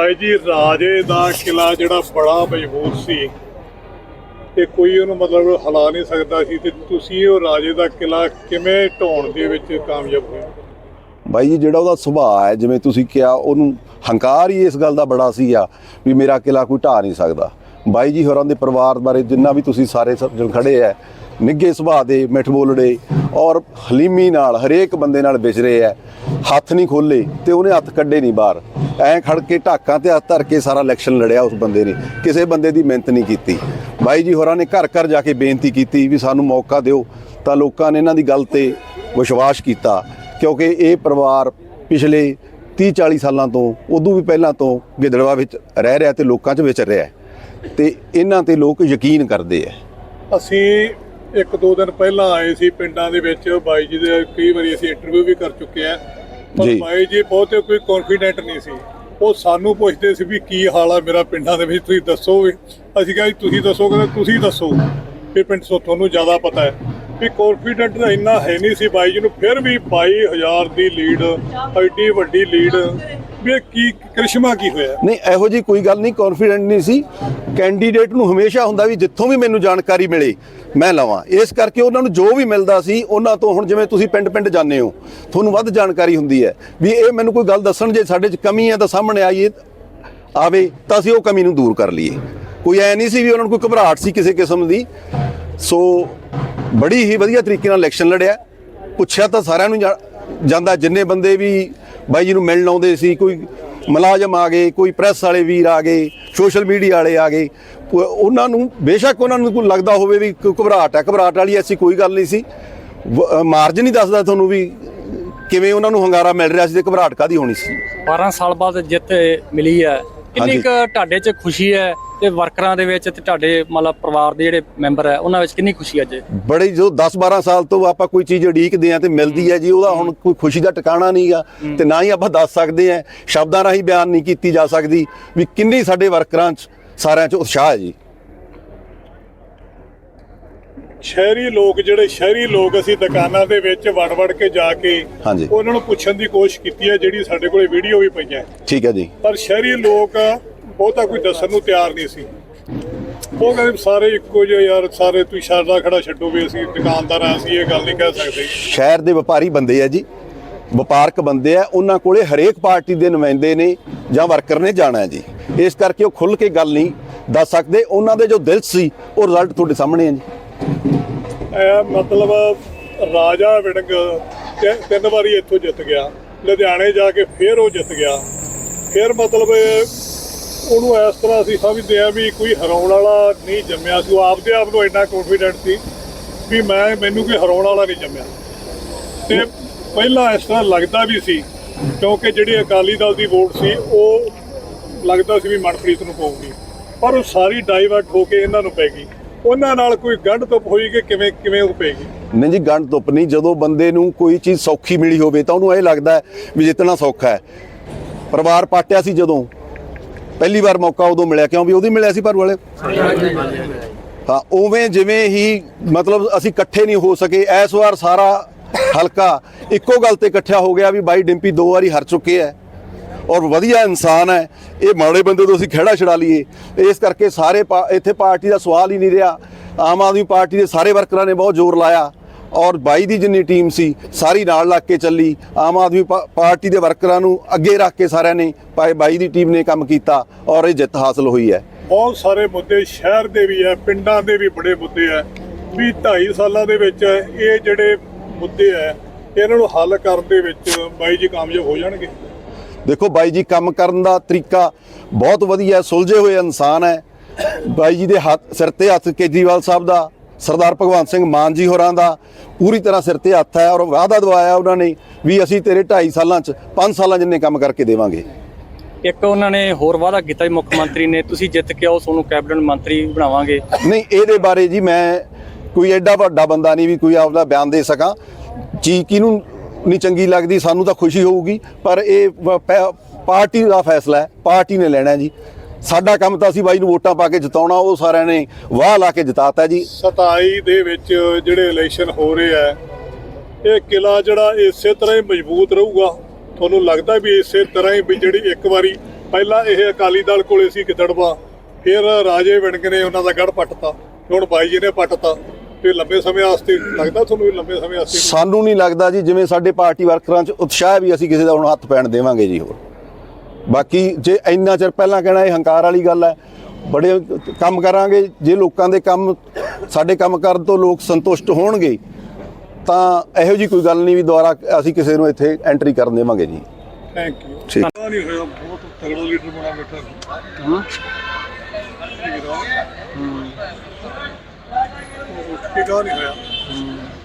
ਬਾਈ ਜੀ, ਰਾਜੇ ਦਾ ਕਿਲਾ ਜਿਹੜਾ ਬੜਾ ਮਜ਼ਬੂਤ ਸੀ। ਤੇ ਕੋਈ ਉਹਨੂੰ ਮਤਲਬ ਹਿਲਾ ਨਹੀਂ ਸਕਦਾ ਸੀ ਤੇ ਤੁਸੀਂ ਉਹ ਰਾਜੇ ਦਾ ਕਿਲਾ ਕਿਵੇਂ ਢਾਉਣ ਦੇ ਵਿੱਚ ਕਾਮਯਾਬ ਹੋਏ? ਬਾਈ ਜੀ, ਜਿਹੜਾ ਉਹਦਾ ਸੁਭਾਅ ਹੈ, ਜਿਵੇਂ ਤੁਸੀਂ ਕਿਹਾ, ਉਹਨੂੰ ਹੰਕਾਰ ਹੀ ਇਸ ਗੱਲ ਦਾ ਬੜਾ ਸੀ ਆ ਵੀ ਮੇਰਾ ਕਿਲਾ ਕੋਈ ਢਾ ਨਹੀਂ ਸਕਦਾ। ਬਾਈ ਜੀ, ਹੋਰਾਂ ਦੇ ਪਰਿਵਾਰ ਬਾਰੇ ਜਿੰਨਾ ਵੀ ਤੁਸੀਂ ਸਾਰੇ ਸੱਜਣ ਖੜੇ ਐ ਨਿੱਗੇ ਸੁਭਾਅ ਦੇ, ਮਿੱਠ ਬੋਲੜੇ ਔਰ ਹਲੀਮੀ ਨਾਲ ਹਰੇਕ ਬੰਦੇ ਨਾਲ ਵਿਚਰੇ ਐ ਹੱਥ ਨਹੀਂ ਖੋਲੇ ਤੇ ਉਹਨੇ ਹੱਥ ਕੱਢੇ ਨਹੀਂ ਬਾਹਰ। ਐ ਖੜ ਕੇ ਢਾਕਾਂ ਤੇ ਹੱਥ ਧਰ ਕੇ ਸਾਰਾ ਇਲੈਕਸ਼ਨ ਲੜਿਆ ਉਸ ਬੰਦੇ ਨੇ। ਕਿਸੇ ਬੰਦੇ ਦੀ ਮਿਹਨਤ ਨਹੀਂ ਕੀਤੀ। ਬਾਈ ਜੀ ਹੋਰਾਂ ਨੇ ਘਰ ਘਰ ਜਾ ਕੇ ਬੇਨਤੀ ਕੀਤੀ ਵੀ ਸਾਨੂੰ ਮੌਕਾ ਦਿਓ। ਤਾਂ ਲੋਕਾਂ ਨੇ ਇਹਨਾਂ ਦੀ ਗੱਲ ਤੇ ਵਿਸ਼ਵਾਸ ਕੀਤਾ। ਕਿਉਂਕਿ ਇਹ ਪਰਿਵਾਰ ਪਿਛਲੇ 30 40 ਸਾਲਾਂ ਤੋਂ, ਉਦੋਂ ਵੀ ਪਹਿਲਾਂ ਤੋਂ ਗਿੱਦੜਵਾ ਵਿੱਚ ਰਹਿ ਰਿਹਾ ਤੇ ਲੋਕਾਂ 'ਚ ਵਿਚਰ ਰਿਹਾ ਹੈ। ਤੇ ਇਹਨਾਂ ਤੇ ਲੋਕ ਯਕੀਨ ਕਰਦੇ ਆ ਅਸੀਂ ਇੱਕ ਦੋ ਦਿਨ ਪਹਿਲਾਂ ਆਏ ਸੀ ਪਿੰਡਾਂ ਦੇ ਵਿੱਚ। ਬਾਈ ਜੀ ਦੇ ਕਈ ਵਾਰੀ ਅਸੀਂ ਇੰਟਰਵਿਊ ਵੀ ਕਰ ਚੁੱਕੇ ਆ ਪਰ ਜੀ। ਬਾਈ ਜੀ ਬਹੁਤੇ ਕੋਈ ਕੌਨਫੀਡੈਂਟ ਨਹੀਂ ਸੀ। ਉਹ ਸਾਨੂੰ ਪੁੱਛਦੇ ਸੀ ਵੀ ਕੀ ਹਾਲ ਆ ਮੇਰਾ ਪਿੰਡਾਂ ਦੇ ਵਿੱਚ ਤੁਸੀਂ ਦੱਸੋ ਵੀ। ਅਸੀਂ ਕਿਹਾ ਜੀ ਤੁਸੀਂ ਦੱਸੋ ਕਹਿੰਦੇ ਤੁਸੀਂ ਦੱਸੋ। ਵੀ ਪਿੰਡ ਸੋ ਤੁਹਾਨੂੰ ਜ਼ਿਆਦਾ ਪਤਾ ਹੈ। ਵੀ ਕੌਨਫੀਡੈਂਟ ਤਾਂ ਇੰਨਾ ਹੈ ਨਹੀਂ ਸੀ ਬਾਈ ਜੀ ਨੂੰ ਫਿਰ ਵੀ 22000 ਦੀ ਲੀਡ ਐਡੀ ਵੱਡੀ ਲੀਡ ਵੀ ਇਹ ਕੀ ਕ੍ਰਿਸ਼ਮਾ ਕੀ ਹੋਇਆ? ਨਹੀਂ, ਇਹੋ ਜੀ ਕੋਈ ਗੱਲ ਨਹੀਂ ਕੌਨਫੀਡੈਂਟ ਨਹੀਂ ਸੀ। ਕੈਂਡੀਡੇਟ ਨੂੰ ਹਮੇਸ਼ਾ ਹੁੰਦਾ ਵੀ ਜਿੱਥੋਂ ਵੀ ਮੈਨੂੰ ਜਾਣਕਾਰੀ ਮਿਲੇ, ਮੈਂ ਲਵਾਂ। ਇਸ ਕਰਕੇ ਉਹਨਾਂ ਨੂੰ ਜੋ ਵੀ ਮਿਲਦਾ ਸੀ, ਉਹਨਾਂ ਤੋਂ ਹੁਣ ਜਿਵੇਂ ਤੁਸੀਂ ਪਿੰਡ-ਪਿੰਡ ਜਾਂਦੇ ਹੋ, ਤੁਹਾਨੂੰ ਵੱਧ ਜਾਣਕਾਰੀ ਹੁੰਦੀ ਹੈ। ਵੀ ਇਹ ਮੈਨੂੰ ਕੋਈ ਗੱਲ ਦੱਸਣ ਜੇ ਸਾਡੇ 'ਚ ਕਮੀ ਹੈ ਤਾਂ ਸਾਹਮਣੇ ਆਈਏ, ਆਵੇ ਤਾਂ ਅਸੀਂ ਉਹ ਕਮੀ ਨੂੰ ਦੂਰ ਕਰ ਲਈਏ। ਕੋਈ ਐ ਨਹੀਂ ਸੀ ਵੀ ਉਹਨਾਂ ਨੂੰ ਕੋਈ ਘਬਰਾਹਟ ਸੀ ਕਿਸੇ ਕਿਸਮ ਦੀ। ਸੋ, ਬੜੀ ਹੀ ਵਧੀਆ ਤਰੀਕੇ ਨਾਲ ਇਲੈਕਸ਼ਨ ਲੜਿਆ। ਪੁੱਛਿਆ ਤਾਂ ਸਾਰਿਆਂ ਨੂੰ ਜਾ- ਜਾਂਦਾ ਜਿੰਨੇ ਬੰਦੇ ਵੀ ਬਾਈ ਜੀ ਨੂੰ ਮਿਲਣ ਆਉਂਦੇ ਸੀ, ਕੋਈ ਮੁਲਾਜ਼ਮ ਆ ਗਏ, ਕੋਈ ਪ੍ਰੈਸ ਵਾਲੇ ਵੀਰ ਆ ਗਏ ਸੋਸ਼ਲ ਮੀਡੀਆ ਵਾਲੇ ਆ ਗਏ ਉਹਨਾਂ ਨੂੰ ਬੇਸ਼ੱਕ ਉਹਨਾਂ ਨੂੰ ਲੱਗਦਾ ਹੋਵੇ ਵੀ ਕੋਈ ਘਬਰਾਹਟ ਹੈ। ਘਬਰਾਹਟ ਵਾਲੀ ਐਸੀ ਕੋਈ ਗੱਲ ਨਹੀਂ ਸੀ। ਮਾਰਜਨ ਹੀ ਦੱਸਦਾ ਤੁਹਾਨੂੰ ਵੀ ਕਿਵੇਂ ਉਹਨਾਂ ਨੂੰ ਹੰਗਾਰਾ ਮਿਲ ਰਿਹਾ ਸੀ ਤੇ ਘਬਰਾਹਟ ਕਾਦੀ ਹੋਣੀ ਸੀ। 12 ਸਾਲ ਬਾਅਦ ਜਿੱਤ ਮਿਲੀ ਹੈ। ਕਿੰਨੀ। ਕੁ ਤੁਹਾਡੇ 'ਚ ਖੁਸ਼ੀ ਹੈ ਤੇ ਵਰਕਰਾਂ ਦੇ ਵਿੱਚ ਤੇ ਤੁਹਾਡੇ ਮਤਲਬ ਪਰਿਵਾਰ ਦੇ ਜਿਹੜੇ ਮੈਂਬਰ ਹੈ ਉਹਨਾਂ ਵਿੱਚ ਕਿੰਨੀ ਖੁਸ਼ੀ ਅੱਜ? ਬੜੇ ਜੋ 10 12 ਸਾਲ ਤੋਂ ਆਪਾਂ ਕੋਈ ਚੀਜ਼ ਉਡੀਕਦੇ ਆ ਤੇ ਮਿਲਦੀ ਹੈ ਜੀ ਉਹਦਾ ਹੁਣ ਕੋਈ ਖੁਸ਼ੀ ਦਾ ਟਿਕਾਣਾ ਨਹੀਂਗਾ ਤੇ ਨਾ ਹੀ ਆਪਾਂ ਦੱਸ ਸਕਦੇ ਆ ਸ਼ਬਦਾਂ ਰਾਹੀਂ ਬਿਆਨ ਨਹੀਂ ਕੀਤੀ ਜਾ ਸਕਦੀ ਵੀ ਕਿੰਨੀ ਸਾਡੇ ਵਰਕਰਾਂ 'ਚ ਸਾਰਿਆਂ 'ਚ ਉਤਸ਼ਾਹ ਹੈ ਜੀ। ਸ਼ਹਿਰੀ ਲੋਕ ਜਿਹੜੇ ਸ਼ਹਿਰੀ ਲੋਕ ਅਸੀਂ ਦੁਕਾਨਾਂ ਦੇ ਵਿੱਚ ਵੜ ਵੜ ਕੇ ਜਾ ਕੇ ਹਾਂਜੀ। ਉਹਨਾਂ ਨੂੰ ਪੁੱਛਣ ਦੀ ਕੋਸ਼ਿਸ਼ ਕੀਤੀ ਹੈ ਜਿਹੜੀ ਸਾਡੇ ਕੋਲੇ ਵੀਡੀਓ ਵੀ ਪਈਆਂ ਠੀਕ ਹੈ ਜੀ। ਪਰ ਸ਼ਹਿਰੀ ਲੋਕ ਬਹੁਤਾ ਕੋਈ ਦੱਸਣ ਨੂੰ ਤਿਆਰ ਨਹੀਂ ਸੀ। ਉਹ ਕਹਿੰਦੇ ਸਾਰੇ ਇੱਕੋ ਜਿਹੇ ਯਾਰ ਸਾਰੇ ਤੁਸੀਂ ਸ਼ਰਦਾ ਖੜਾ ਛੱਡੋ ਵੀ ਅਸੀਂ ਦੁਕਾਨਦਾਰ ਆ ਅਸੀਂ ਇਹ ਗੱਲ ਨਹੀਂ ਕਹਿ ਸਕਦੇ। ਸ਼ਹਿਰ ਦੇ ਵਪਾਰੀ ਬੰਦੇ ਆ ਜੀ। ਵਪਾਰਕ ਬੰਦੇ ਆ ਉਹਨਾਂ ਕੋਲੇ ਹਰੇਕ ਪਾਰਟੀ ਦੇ ਨੁਮਾਇੰਦੇ ਨੇ ਜਾਂ ਵਰਕਰ ਨੇ ਜਾਣਾ ਹੈ ਜੀ। ਇਸ ਕਰਕੇ ਉਹ ਖੁੱਲ ਕੇ ਗੱਲ ਨਹੀਂ ਦੱਸ ਸਕਦੇ। ਉਹਨਾਂ ਦੇ ਜੋ ਦਿਲ ਸੀ ਉਹ ਰਿਜ਼ਲਟ ਤੁਹਾਡੇ ਸਾਹਮਣੇ ਹੈ ਜੀ। ਇਹ ਮਤਲਬ ਰਾਜਾ ਵਿੜੰਗ ਤਿੰਨ ਵਾਰੀ ਇੱਥੋਂ ਜਿੱਤ ਗਿਆ। ਲੁਧਿਆਣੇ ਜਾ ਕੇ ਫੇਰ ਉਹ ਜਿੱਤ ਗਿਆ। ਫਿਰ ਮਤਲਬ ਉਹਨੂੰ ਇਸ ਤਰ੍ਹਾਂ ਅਸੀਂ ਸਮਝਦੇ ਆ ਵੀ ਕੋਈ ਹਰਾਉਣ ਵਾਲਾ ਨਹੀਂ ਜੰਮਿਆ ਸੀ। ਉਹ ਆਪਦੇ ਆਪ ਨੂੰ ਇੰਨਾ ਕੌਨਫੀਡੈਂਟ ਸੀ ਵੀ ਮੈਂ, ਮੈਨੂੰ ਕੋਈ ਹਰਾਉਣ ਵਾਲਾ ਨਹੀਂ ਜੰਮਿਆ। ਤੇ ਪਹਿਲਾਂ ਇਸ ਤਰ੍ਹਾਂ ਲੱਗਦਾ ਵੀ ਸੀ, ਕਿਉਂਕਿ ਜਿਹੜੀ ਅਕਾਲੀ ਦਲ ਦੀ ਵੋਟ ਸੀ, ਉਹ ਲੱਗਦਾ ਸੀ ਵੀ ਮਨਪ੍ਰੀਤ ਨੂੰ ਪਊਗੀ। ਪਰ ਉਹ ਸਾਰੀ ਡਾਈਵਰਟ ਹੋ ਕੇ ਇਹਨਾਂ ਨੂੰ ਪੈ ਗਈ। ਉਹਨਾਂ ਨਾਲ ਕੋਈ ਗੰਢ ਧੁੱਪ ਹੋਈ ਕਿ ਕਿਵੇਂ ਕਿਵੇਂ ਉਹ ਪੈਗੀ ਨਹੀਂ ਜੀ, ਗੰਢ ਧੁੱਪ ਨਹੀਂ। ਜਦੋਂ ਬੰਦੇ ਨੂੰ ਕੋਈ ਚੀਜ਼ ਸੌਖੀ ਮਿਲੀ ਹੋਵੇ ਤਾਂ ਉਹਨੂੰ ਇਹ ਲੱਗਦਾ ਵੀ ਜਿੱਤਣਾ ਸੌਖਾ ਹੈ। ਪਰਿਵਾਰ ਪਾਟਿਆ ਸੀ ਜਦੋਂ। ਪਹਿਲੀ ਵਾਰ ਮੌਕਾ ਉਦੋਂ ਮਿਲਿਆ। ਕਿਉਂ ਵੀ ਉਹਦੀ ਮਿਲਿਆ ਸੀ ਪਰ ਵਾਲੇ? ਹਾਂ, ਉਵੇਂ ਜਿਵੇਂ ਹੀ ਮਤਲਬ ਅਸੀਂ ਇਕੱਠੇ ਨਹੀਂ ਹੋ ਸਕੇ ਇਸ ਵਾਰ ਸਾਰਾ ਹਲਕਾ ਇੱਕੋ ਗੱਲ ਤੇ ਇਕੱਠਾ ਹੋ ਗਿਆ ਵੀ ਬਾਈ ਡਿੰਪੀ ਦੋ ਵਾਰੀ ਹਾਰ ਚੁੱਕੇ ਹੈ। ਔਰ ਵਧੀਆ ਇਨਸਾਨ ਹੈ। ਇਹ ਮਾੜੇ ਬੰਦੇ ਤੋਂ ਅਸੀਂ ਖਿਹੜਾ ਛਡਾ ਲਈਏ। ਇਸ ਕਰਕੇ ਸਾਰੇ ਪਾ- ਇੱਥੇ ਪਾਰਟੀ ਦਾ ਸਵਾਲ ਹੀ ਨਹੀਂ ਰਿਹਾ। ਆਮ ਆਦਮੀ ਪਾਰਟੀ ਦੇ ਸਾਰੇ ਵਰਕਰਾਂ ਨੇ ਬਹੁਤ ਜ਼ੋਰ ਲਾਇਆ। ਔਰ ਬਾਈ ਦੀ ਜਿੰਨੀ ਟੀਮ ਸੀ, ਸਾਰੀ ਨਾਲ ਲੱਗ ਕੇ ਚੱਲੀ। ਆਮ ਆਦਮੀ ਪਾ- ਪਾਰਟੀ ਦੇ ਵਰਕਰਾਂ ਨੂੰ ਅੱਗੇ ਰੱਖ ਕੇ ਸਾਰਿਆਂ ਨੇ ਭਾਈ ਬਾਈ ਦੀ ਟੀਮ ਨੇ ਕੰਮ ਕੀਤਾ ਔਰ ਇਹ ਜਿੱਤ ਹਾਸਲ ਹੋਈ ਹੈ। ਬਹੁਤ ਸਾਰੇ ਮੁੱਦੇ ਸ਼ਹਿਰ ਦੇ ਵੀ ਹੈ, ਪਿੰਡਾਂ ਦੇ ਵੀ ਬੜੇ ਮੁੱਦੇ ਹੈ। ਵੀ 2.5 ਸਾਲਾਂ ਦੇ ਵਿੱਚ ਇਹ ਜਿਹੜੇ ਮੁੱਦੇ ਹੈ, ਇਹਨਾਂ ਨੂੰ ਹੱਲ ਕਰਨ ਦੇ ਵਿੱਚ ਬਾਈ ਜੀ ਕਾਮਯਾਬ ਹੋ ਜਾਣਗੇ। ਦੇਖੋ ਬਾਈ ਜੀ ਕੰਮ ਕਰਨ ਦਾ ਤਰੀਕਾ ਬਹੁਤ ਵਧੀਆ ਸੁਲਝੇ ਹੋਏ ਇਨਸਾਨ ਹੈ। ਬਾਈ ਜੀ ਦੇ ਹੱਥ ਸਿਰ ਤੇ ਹੱਥ ਕੇਜਰੀਵਾਲ ਸਾਹਿਬ ਦਾ ਸਰਦਾਰ ਭਗਵੰਤ ਸਿੰਘ ਮਾਨ ਜੀ ਹੋਰਾਂ ਦਾ ਪੂਰੀ ਤਰ੍ਹਾਂ ਸਿਰ ਤੇ ਹੱਥ ਹੈ ਔਰ ਵਾਅਦਾ ਦਵਾਇਆ ਉਹਨਾਂ ਨੇ ਵੀ ਅਸੀਂ ਤੇਰੇ 2.5 ਸਾਲਾਂ 'ਚ 5 ਸਾਲਾਂ ਜਿੰਨੇ ਕੰਮ ਕਰਕੇ ਦੇਵਾਂਗੇ। ਇੱਕ ਉਹਨਾਂ ਨੇ ਹੋਰ ਵਾਅਦਾ ਕੀਤਾ ਵੀ ਮੁੱਖ ਮੰਤਰੀ ਨੇ ਤੁਸੀਂ ਜਿੱਤ ਕੇ ਆਓ ਤੁਹਾਨੂੰ ਕੈਬਨਿਟ ਮੰਤਰੀ ਬਣਾਵਾਂਗੇ। ਨਹੀਂ ਇਹਦੇ ਬਾਰੇ ਜੀ ਮੈਂ ਕੋਈ ਐਡਾ ਵੱਡਾ ਬੰਦਾ ਨਹੀਂ ਵੀ ਕੋਈ ਆਪਦਾ ਬਿਆਨ ਦੇ ਸਕਾਂ। ਚੀਜ਼ ਕਿਹਨੂੰ ਨਹੀਂ ਚੰਗੀ ਲੱਗਦੀ, ਸਾਨੂੰ ਤਾਂ ਖੁਸ਼ੀ ਹੋਊਗੀ, ਪਰ ਇਹ ਵ- ਪੈ- ਪਾਰਟੀ ਦਾ ਫੈਸਲਾ ਹੈ, ਪਾਰਟੀ ਨੇ ਲੈਣਾ ਜੀ। ਸਾਡਾ ਕੰਮ ਤਾਂ ਅਸੀਂ ਬਾਈ ਨੂੰ ਵੋਟਾਂ ਪਾ ਕੇ ਜਿਤਾਉਣਾ, ਉਹ ਸਾਰਿਆਂ ਨੇ ਵਾਹ ਲਾ ਕੇ ਜਿਤਾਤਾ ਜੀ। 27 ਦੇ ਵਿੱਚ ਜਿਹੜੇ ਇਲੈਕਸ਼ਨ ਹੋ ਰਹੇ ਆ, ਇਹ ਕਿਲਾ ਜਿਹੜਾ ਇਸੇ ਤਰ੍ਹਾਂ ਹੀ ਮਜ਼ਬੂਤ ਰਹੂਗਾ। ਤੁਹਾਨੂੰ ਲੱਗਦਾ ਵੀ ਇਸੇ ਤਰ੍ਹਾਂ ਹੀ ਵੀ ਜਿਹੜੀ ਇੱਕ ਵਾਰੀ ਪਹਿਲਾਂ ਇਹ ਅਕਾਲੀ ਦਲ ਕੋਲੇ ਸੀ ਗਿੱਦੜਵਾ, ਫਿਰ ਰਾਜੇ ਵਿੜਕ ਨੇ ਉਹਨਾਂ ਦਾ ਗੜ ਪੱਟਤਾ। ਹੁਣ ਬਾਈ ਜੀ ਨੇ ਪੱਟਤਾ। ਤੇ ਲੰਬੇ ਸਮੇਂ ਵਾਸਤੇ ਲੱਗਦਾ ਤੁਹਾਨੂੰ ਵੀ ਲੰਬੇ ਸਮੇਂ ਵਾਸਤੇ? ਸਾਨੂੰ ਨਹੀਂ ਲੱਗਦਾ ਜੀ ਜਿਵੇਂ ਸਾਡੇ ਪਾਰਟੀ ਵਰਕਰਾਂ 'ਚ ਉਤਸ਼ਾਹ ਵੀ ਅਸੀਂ ਕਿਸੇ ਦਾ ਹੁਣ ਹੱਥ ਪੈਣ ਦੇਵਾਂਗੇ ਜੀ ਹੋਰ। ਬਾਕੀ ਜੇ ਇੰਨਾ ਚਿਰ ਪਹਿਲਾਂ ਕਹਿਣਾ ਇਹ ਹੰਕਾਰ ਵਾਲੀ ਗੱਲ ਹੈ ਬੜੇ ਕੰਮ ਕਰਾਂਗੇ ਜੇ ਲੋਕਾਂ ਦੇ ਕੰਮ ਸਾਡੇ ਕੰਮ ਕਰਨ ਤੋਂ ਲੋਕ ਸੰਤੁਸ਼ਟ ਹੋਣਗੇ ਤਾਂ ਇਹੋ ਜੀ ਕੋਈ ਗੱਲ ਨਹੀਂ ਵੀ ਦੁਬਾਰਾ ਅਸੀਂ ਕਿਸੇ ਨੂੰ ਇੱਥੇ ਐਂਟਰੀ ਕਰਨ ਦੇਵਾਂਗੇ ਜੀ। ਥੈਂਕ ਯੂ ਠੀਕ। ਨਹੀਂ ਹੋਇਆ ਬਹੁਤ ਤਗੜਾ ਲੀਡਰ ਬਣਾ ਬੈਠਾ ਹਾਂ। ਉੱਠ ਕੇ ਕਾ ਨਹੀਂ ਹੋਇਆ?